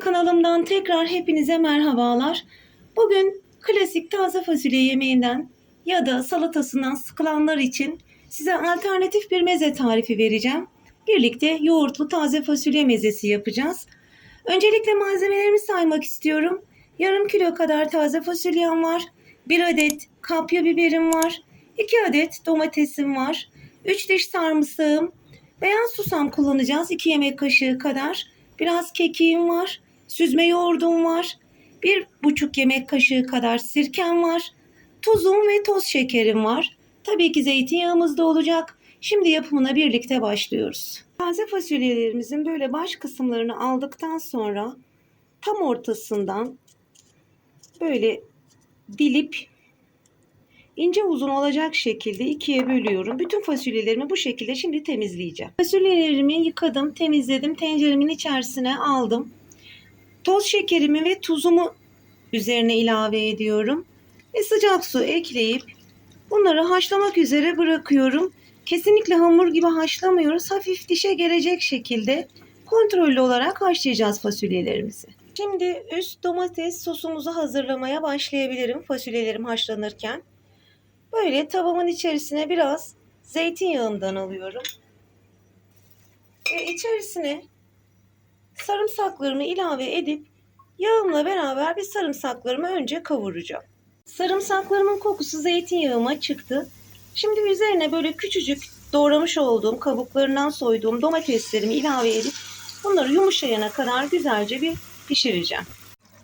Kanalımdan tekrar hepinize merhabalar. Bugün klasik taze fasulye yemeğinden ya da salatasından sıkılanlar için size alternatif bir meze tarifi vereceğim. Birlikte yoğurtlu taze fasulye mezesi yapacağız. Öncelikle malzemelerimi saymak istiyorum. Yarım kilo kadar taze fasulyem var. Bir adet kapya biberim var. 2 adet domatesim var. 3 diş sarımsağım. Beyaz susam kullanacağız. 2 yemek kaşığı kadar. Biraz kekiğim var. Süzme yoğurdum var. Bir buçuk yemek kaşığı kadar sirkem var. Tuzum ve toz şekerim var. Tabii ki zeytinyağımız da olacak. Şimdi yapımına birlikte başlıyoruz. Taze fasulyelerimizin böyle baş kısımlarını aldıktan sonra tam ortasından böyle dilip ince uzun olacak şekilde ikiye bölüyorum. Bütün fasulyelerimi bu şekilde şimdi temizleyeceğim. Fasulyelerimi yıkadım, temizledim. Tenceremin içerisine aldım. Toz şekerimi ve tuzumu üzerine ilave ediyorum. Ve sıcak su ekleyip bunları haşlamak üzere bırakıyorum. Kesinlikle hamur gibi haşlamıyoruz. Hafif dişe gelecek şekilde kontrollü olarak haşlayacağız fasulyelerimizi. Şimdi üst domates sosumuzu hazırlamaya başlayabilirim fasulyelerim haşlanırken. Böyle tavamın içerisine biraz zeytinyağından alıyorum. Ve içerisine sarımsaklarımı ilave edip yağımla beraber bir sarımsaklarımı önce kavuracağım. Sarımsaklarımın kokusu zeytinyağıma çıktı. Şimdi üzerine böyle küçücük doğramış olduğum kabuklarından soyduğum domateslerimi ilave edip bunları yumuşayana kadar güzelce bir pişireceğim.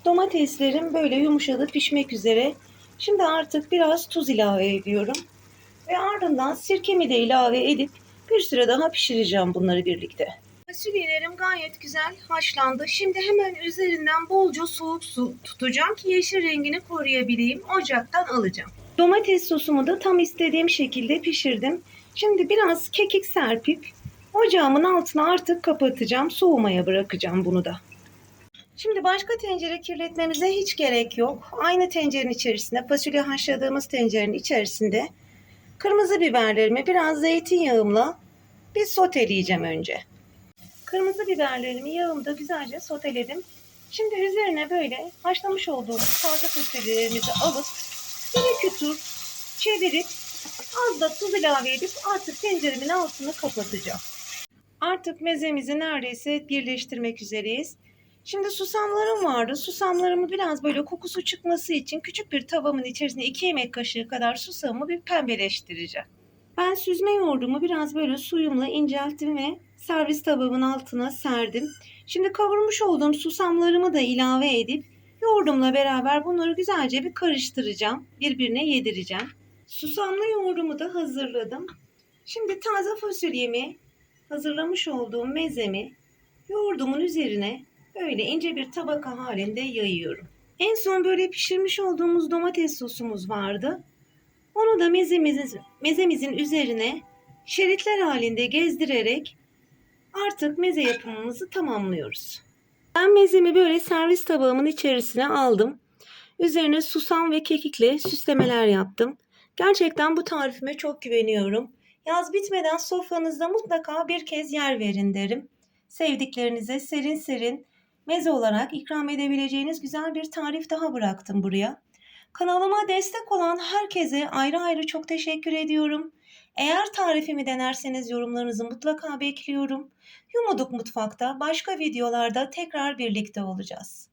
Domateslerim böyle yumuşadı pişmek üzere. Şimdi artık biraz tuz ilave ediyorum. Ve ardından sirkemi de ilave edip bir süre daha pişireceğim bunları birlikte. Fasulyelerim gayet güzel haşlandı. Şimdi hemen üzerinden bolca soğuk su tutacağım ki yeşil rengini koruyabileyim. Ocaktan alacağım. Domates sosumu da tam istediğim şekilde pişirdim. Şimdi biraz kekik serpip ocağımın altına artık kapatacağım. Soğumaya bırakacağım bunu da. Şimdi başka tencere kirletmemize hiç gerek yok. Aynı tencerenin içerisinde fasulye haşladığımız tencerenin içerisinde kırmızı biberlerimi biraz zeytinyağımla bir soteleyeceğim önce. Kırmızı biberlerimi yağımda güzelce soteledim. Şimdi üzerine böyle haşlamış olduğumuz taze fasulyelerimizi alıp bir iki tur çevirip az da tuz ilave edip artık tenceremin altını kapatacağım. Artık mezemizi neredeyse birleştirmek üzereyiz. Şimdi susamlarım vardı. Susamlarımı biraz böyle kokusu çıkması için küçük bir tavamın içerisine 2 yemek kaşığı kadar susamı bir pembeleştireceğim. Ben süzme yoğurdumu biraz böyle suyumla incelttim ve servis tabağımın altına serdim. Şimdi kavurmuş olduğum susamlarımı da ilave edip yoğurdumla beraber bunları güzelce bir karıştıracağım. Birbirine yedireceğim. Susamlı yoğurdumu da hazırladım. Şimdi taze fasulyemi hazırlamış olduğum mezemi yoğurdumun üzerine böyle ince bir tabaka halinde yayıyorum. En son böyle pişirmiş olduğumuz domates sosumuz vardı. Onu da mezemizin, mezemizin üzerine şeritler halinde gezdirerek artık meze yapımımızı tamamlıyoruz. Ben mezemi böyle servis tabağımın içerisine aldım. Üzerine susam ve kekikle süslemeler yaptım. Gerçekten bu tarifime çok güveniyorum. Yaz bitmeden sofranızda mutlaka bir kez yer verin derim. Sevdiklerinize serin serin meze olarak ikram edebileceğiniz güzel bir tarif daha bıraktım buraya. Kanalıma destek olan herkese ayrı ayrı çok teşekkür ediyorum. Eğer tarifimi denerseniz yorumlarınızı mutlaka bekliyorum. Yumuduk Mutfak'ta başka videolarda tekrar birlikte olacağız.